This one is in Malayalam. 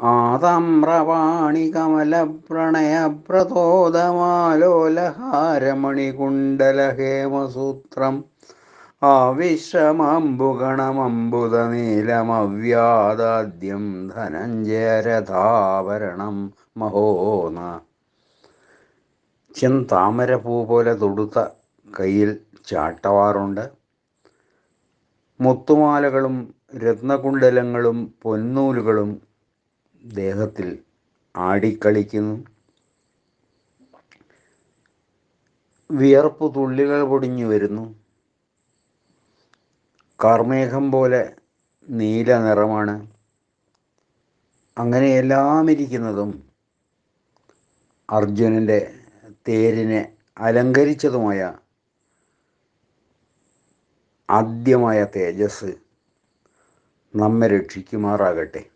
ആതാമ്രവാണികമലപ്രണയപ്രതോദമാലോലഹാരമണികുണ്ടലഹേമസൂത്രം ആവിശ്രമംബുഗണമംബുദനീലമവ്യാദാദ്യം ധനഞ്ജയരഥാഭരണം മഹോന. ചെന്താമരപ്പൂ പോലെ തൊടുത്ത കയ്യിൽ ചാട്ടവാറുണ്ട്. മുത്തുമാലകളും രത്നകുണ്ടലങ്ങളും പൊന്നൂലുകളും ദേഹത്തിൽ ആടിക്കളിക്കുന്നു. വിയർപ്പ് തുള്ളികൾ പൊടിഞ്ഞു വരുന്നു. കർമേഘം പോലെ നീല നിറമാണ്. അങ്ങനെ എല്ലാം ഇരിക്കുന്നതും അർജുനന്റെ തേരിനെ അലങ്കരിച്ചതുമായ ആദ്യമായ തേജസ് നമ്മെ രക്ഷിക്കുമാറാകട്ടെ.